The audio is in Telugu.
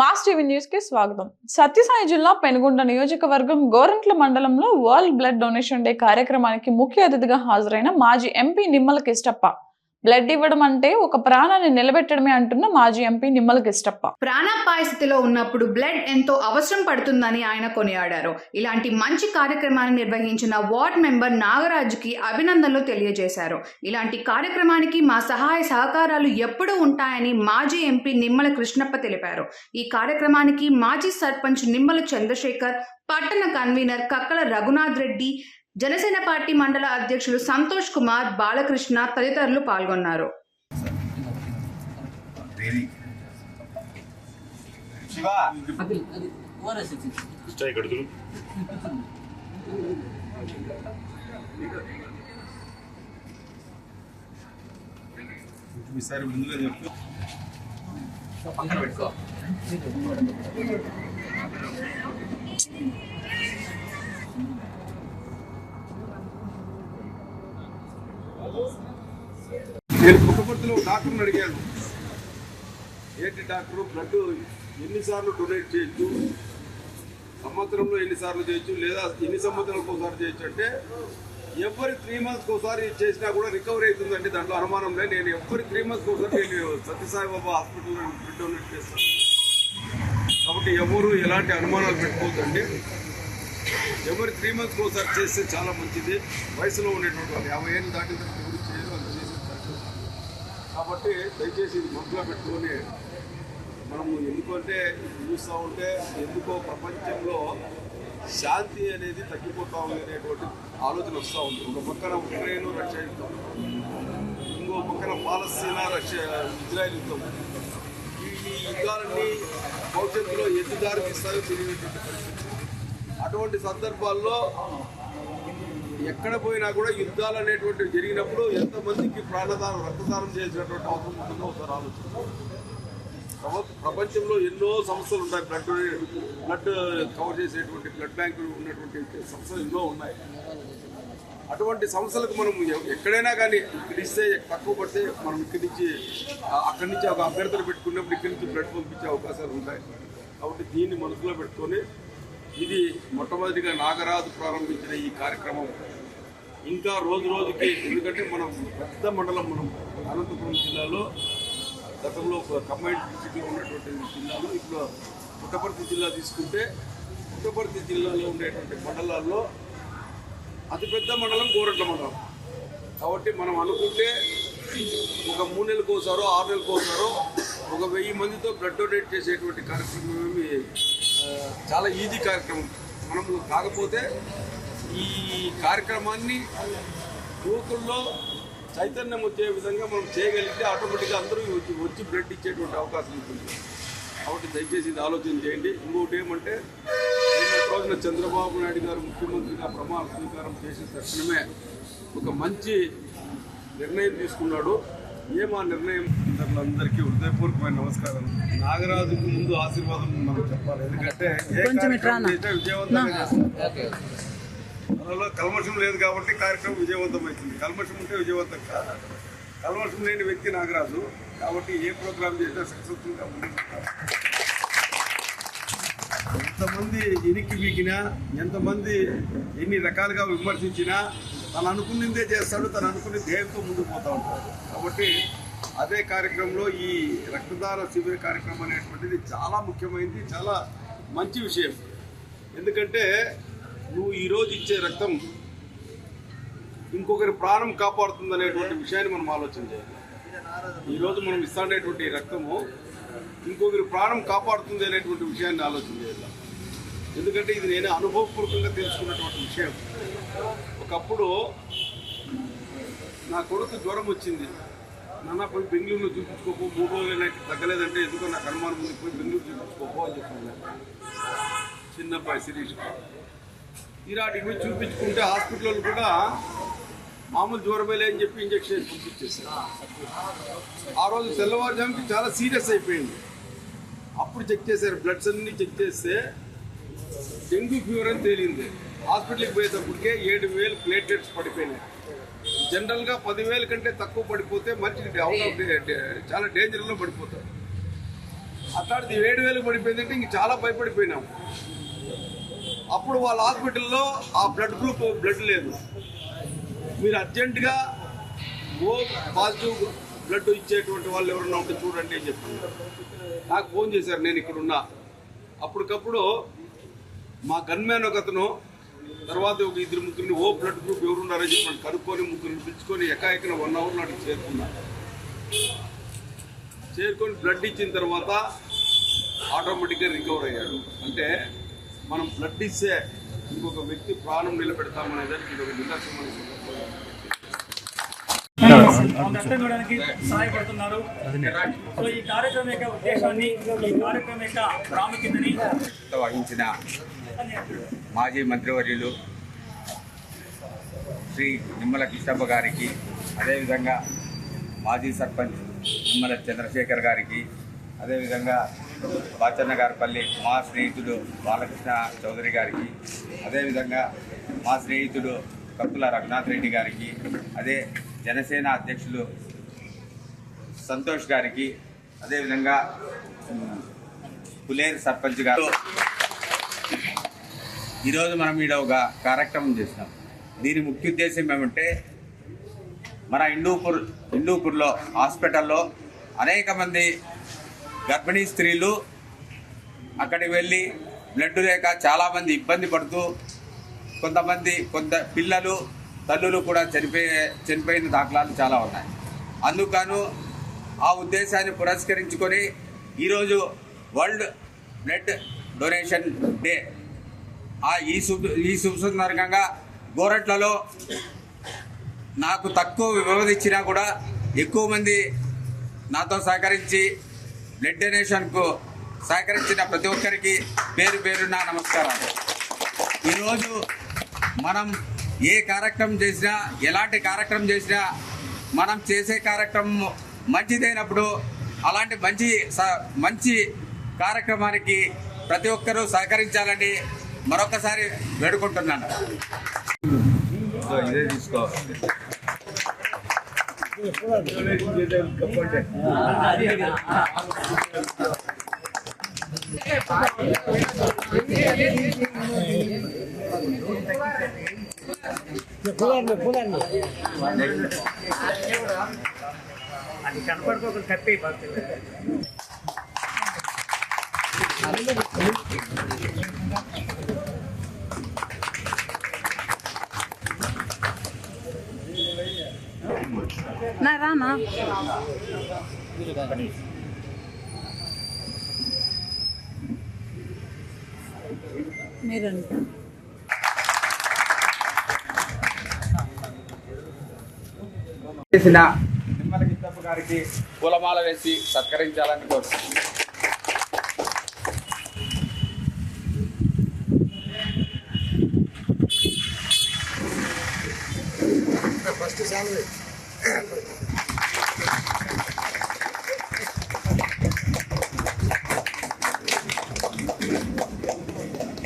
మాస్ టీవీ న్యూస్కి స్వాగతం. సత్యసాయి జిల్లా పెనుగొండ నియోజకవర్గం గోరంట్ల మండలంలో వరల్డ్ బ్లడ్ డొనేషన్ డే కార్యక్రమానికి ముఖ్య అతిథిగా హాజరైన మాజీ ఎంపీ నిమ్మల కిష్టప్ప. బ్లడ్ ఇవ్వడం అంటే ఒక ప్రాణాన్ని నిలబెట్టడమే అంటున్న మాజీ ఎంపీ నిమ్మల కిష్టప్ప. ప్రాణాపాయ స్థితిలో ఉన్నప్పుడు బ్లడ్ ఎంతో అవసరం పడుతుందని ఆయన కొనియాడారు. ఇలాంటి మంచి కార్యక్రమాన్ని నిర్వహించిన వార్డ్ మెంబర్ నాగరాజుకి అభినందనలు తెలియజేశారు. ఇలాంటి కార్యక్రమానికి మా సహాయ సహకారాలు ఎప్పుడూ ఉంటాయని మాజీ ఎంపీ నిమ్మల కృష్ణప్ప తెలిపారు. ఈ కార్యక్రమానికి మాజీ సర్పంచ్ నిమ్మల చంద్రశేఖర్ పట్టణ కన్వీనర్ కక్కల రఘునాథ్ రెడ్డి జనసేన పార్టీ మండల అధ్యక్షులు సంతోష్ కుమార్ బాలకృష్ణ తదితరులు పాల్గొన్నారు. శివ! స్ట్రైక్ అడుగులు ఈసారి ముందుగా చెప్పు. పక్కన పెట్టుకో. నేను పుట్టపర్తిలో డాక్టర్ని అడిగాను. ఏంటి డాక్టర్ బ్లడ్ ఎన్నిసార్లు డొనేట్ చేయొచ్చు? సంవత్సరంలో ఎన్నిసార్లు చేయొచ్చు? లేదా ఎన్ని సంవత్సరాలకు ఒకసారి చేయొచ్చు అంటే ఎవరి త్రీ మంత్స్కి ఒకసారి చేసినా కూడా రికవరీ అవుతుందంటే దాంట్లో అనుమానం లేదు నేను ఎవరి త్రీ మంత్స్కి ఒకసారి నేను సత్యసాయిబాబా హాస్పిటల్లో బ్లడ్ డొనేట్ చేస్తాను. కాబట్టి ఎవరు ఎలాంటి అనుమానాలు పెట్టుకోవద్దండి. ఎవరి త్రీ మంత్స్కి ఒకసారి చేస్తే చాలా మంచిది. వయసులో ఉండేటువంటి వాళ్ళు యాభై ఏళ్ళు దాటిన తర్వాత ఎవరు చేయరు అంత చేసిన కాబట్టి దయచేసి ఇది మనసులో పెట్టుకొని మనము ఎందుకంటే చూస్తూ ఉంటే ఎందుకో ప్రపంచంలో శాంతి అనేది తగ్గిపోతూ ఉంది అనేటువంటి ఆలోచన వస్తూ ఉంది. ఒక పక్కన ఉక్రెయిన్ రష్యా యుద్ధం. ఇంకో పక్కన పాలస్తీనా రష్యా ఇజ్రాయెల్ యుద్ధం. ఈ యుద్ధాలన్నీ భవిష్యత్తులో ఎన్ని దారి తీస్తాయో తెలియనటువంటి పరిస్థితి. అటువంటి సందర్భాల్లో ఎక్కడ పోయినా కూడా యుద్ధాలు అనేటువంటివి జరిగినప్పుడు ఎంతమందికి ప్రాణదానం రక్తదానం చేసినటువంటి అవసరం ఉంటుందో ఒకసారి ఆలోచించాలి ప్రపంచంలో ఎన్నో సంస్థలు ఉన్నాయి బ్లడ్ బ్లడ్ కవర్ చేసేటువంటి బ్లడ్ బ్యాంకులు ఉన్నటువంటి సంస్థలు ఎన్నో ఉన్నాయి. అటువంటి సంస్థలకు మనం ఎక్కడైనా కానీ ఇక్కడ ఇస్తే తక్కువ పడితే మనం ఇక్కడి నుంచి అక్కడి నుంచి ఒక అభ్యర్థులు పెట్టుకున్నప్పుడు ఇక్కడి నుంచి బ్లడ్ పంపించే అవకాశాలు ఉంటాయి. కాబట్టి దీన్ని మనసులో పెట్టుకొని ఇది మొట్టమొదటిగా నాగరాజు ప్రారంభించిన ఈ కార్యక్రమం. ఇంకా రోజు రోజుకి ఎందుకంటే మనం పెద్ద మండలం మనం అనంతపురం జిల్లాలో గతంలో ఒక కంబైన్డ్ డిస్టిక్లో ఉన్నటువంటి జిల్లాలో ఇప్పుడు పుట్టపర్తి జిల్లా తీసుకుంటే పుట్టపర్తి జిల్లాలో ఉండేటువంటి మండలాల్లో అతిపెద్ద మండలం గోరట్ల మండలం. కాబట్టి మనం అనుకుంటే ఒక మూడు నెలలకు ఒకసారో ఆరు నెలలకు ఒకసారో ఒక వెయ్యి మందితో బ్లడ్ డొనేట్ చేసేటువంటి కార్యక్రమం ఏమి చాలా ఈజీ కార్యక్రమం. మనము కాకపోతే ఈ కార్యక్రమాన్ని యువకుల్లో చైతన్యం వచ్చే విధంగా మనం చేయగలిగితే ఆటోమేటిక్గా అందరూ వచ్చి వచ్చి బ్లడ్ ఇచ్చేటువంటి అవకాశం ఉంటుంది. కాబట్టి దయచేసి ఇది ఆలోచన చేయండి. ఇంకోటి ఏమంటే రోజున చంద్రబాబు నాయుడు గారు ముఖ్యమంత్రిగా ప్రమాణ స్వీకారం చేసిన తక్షణమే ఒక మంచి నిర్ణయం తీసుకున్నాడు. ఏమా నిర్ణయం ఇతరులందరికీ హృదయపూర్వకమైన నమస్కారం. నాగరాజుకు ముందు ఆశీర్వాదం మనం చెప్పాలి. ఎందుకంటే ఏ కార్యక్రమం చేసినా విజయవంతంగా చేస్తాం. అందులో కల్మషం లేదు కాబట్టి కార్యక్రమం విజయవంతం అవుతుంది కల్మషం ఉంటే విజయవంతం కాదు. కల్మషం లేని వ్యక్తి నాగరాజు. కాబట్టి ఏ ప్రోగ్రామ్ చేసినా సక్సెస్ఫుల్గా ముందుకు ఎంతమంది ఎనికి వీకినా ఎంతమంది ఎన్ని రకాలుగా విమర్శించినా తను అనుకున్నదే చేస్తాడు తను అనుకునే ధ్యేయంతో ముందుకు పోతూ ఉంటాడు. కాబట్టి అదే కార్యక్రమంలో ఈ రక్తదాన శిబిర కార్యక్రమం అనేటువంటిది చాలా ముఖ్యమైనది చాలా మంచి విషయం. ఎందుకంటే నువ్వు ఈరోజు ఇచ్చే రక్తం ఇంకొకరి ప్రాణం కాపాడుతుంది అనేటువంటి విషయాన్ని మనం ఆలోచన చేయాలి. ఈరోజు మనం ఇస్తానేటువంటి రక్తము ఇంకొకరి ప్రాణం కాపాడుతుంది అనేటువంటి విషయాన్ని ఆలోచన చేయాలి. ఎందుకంటే ఇది నేను అనుభవపూర్వకంగా తెలుసుకున్నటువంటి విషయం. ఒకప్పుడు నా కొడుకు జ్వరం వచ్చింది. నాన్న పోయి బెంగళూరులో చూపించుకోపో మూడు రోజులు నాకు తగ్గలేదంటే ఎందుకో నాకు అనుమానం ఉంది పోయి బెంగళూరు చూపించుకోపో అని చెప్పాను చిన్న అబ్బాయి శిరీష్. తీరాటికి పోయి చూపించుకుంటే హాస్పిటల్ కూడా మామూలు జ్వరమేలే అని చెప్పి ఇంజక్షన్ వేసి పంపించేసారు ఆ రోజు తెల్లవారుజాముకి చాలా సీరియస్ అయిపోయింది. అప్పుడు చెక్ చేశారు బ్లడ్స్ అన్ని చెక్ చేస్తే డెంగ్యూ ఫీవర్ అని తేలింది. హాస్పిటల్కి పోయేటప్పటికే ఏడు వేలు ప్లేట్లెట్స్ పడిపోయినాయి. జనరల్గా పదివేల కంటే తక్కువ పడిపోతే మంచి అవుట్ ఆఫ్ చాలా డేంజర్లో పడిపోతారు అట్లాంటిది ఏడు వేలు పడిపోయిందంటే ఇంక చాలా భయపడిపోయినాం. అప్పుడు వాళ్ళ హాస్పిటల్లో ఆ బ్లడ్ గ్రూప్ బ్లడ్ లేదు. మీరు అర్జెంటుగా ఓ పాజిటివ్ బ్లడ్ ఇచ్చేటువంటి వాళ్ళు ఎవరన్నా ఉంటే చూడండి అని చెప్పి నాకు ఫోన్ చేశారు నేను ఇక్కడ ఉన్నా. అప్పటికప్పుడు మా గన్మ్యాన్ ఒక అతను తర్వాత ఒక ఇద్దరు ముగ్గురిని ఓ బ్లడ్ గ్రూప్ ఎవరున్నారని చెప్పి కనుక్కొని ముగ్గురిని పిలుచుకొని ఎకాఎకిన వన్ అవర్ నాటికి చేరుకున్నా చేరుకొని బ్లడ్ ఇచ్చిన తర్వాత ఆటోమేటిక్గా రికవర్ అయ్యాడు. అంటే మనం బ్లడ్ ఇస్తే ఇంకొక వ్యక్తి ప్రాణం నిలబెడతామనే దానికి ఇది ఒక నిదర్శనం సహాయపడుతున్నారు. సో ఈ కార్యక్రమం యొక్క ఉద్దేశాన్ని ఈ కార్యక్రమం యొక్క ప్రాముఖ్యతని వహించిన మాజీ మంత్రివర్యులు శ్రీ నిమ్మల కృష్ణప్ప గారికి అదేవిధంగా మాజీ సర్పంచ్ నిమ్మల చంద్రశేఖర్ గారికి అదేవిధంగా బాచన్న గారిపల్లి మా స్నేహితుడు బాలకృష్ణ చౌదరి గారికి అదేవిధంగా మా స్నేహితుడు కప్పుల రఘునాథ్ రెడ్డి గారికి అదే జనసేన అధ్యక్షులు సంతోష్ గారికి అదేవిధంగా పులేరు సర్పంచ్ గారు ఈరోజు మనం ఈడ ఒక కార్యక్రమం చేసినాం. దీని ముఖ్య ఉద్దేశం ఏమంటే మన ఇండూపూర్ ఇండూపూర్లో హాస్పిటల్లో అనేక మంది గర్భిణీ స్త్రీలు అక్కడికి వెళ్ళి బ్లడ్ లేక చాలామంది ఇబ్బంది పడుతూ కొంతమంది కొంత పిల్లలు తల్లులు కూడా చనిపోయే చనిపోయిన దాఖలాలు చాలా ఉన్నాయి. అందుకను ఆ ఉద్దేశాన్ని పురస్కరించుకొని ఈరోజు వరల్డ్ బ్లడ్ డొనేషన్ డే ఆ ఈ శుభ ఈ శుభ సందర్భంగా గోరట్లలో నాకు తక్కువ వ్యవధి ఇచ్చినా కూడా ఎక్కువ మంది నాతో సహకరించి బ్లడ్ డొనేషన్కు సహకరించిన ప్రతి ఒక్కరికి పేరు పేరున నమస్కారాలు. ఈరోజు మనం ఏ కార్యక్రమం చేసినా ఎలాంటి కార్యక్రమం చేసినా మనం చేసే కార్యక్రమం మంచిదైనప్పుడు అలాంటి మంచి స- మంచి కార్యక్రమానికి ప్రతి ఒక్కరూ సహకరించాలని మరొకసారి వేడుకుంటున్నాను. ఇదే తీసుకో. అది కనపడుకోక కప్పి బాగుంది రానా మీరండి. చేసిన నిమ్మల గారికి పూలమాల వేసి సత్కరించాలని కోరుతున్నాను. First salary よろしくお願いします。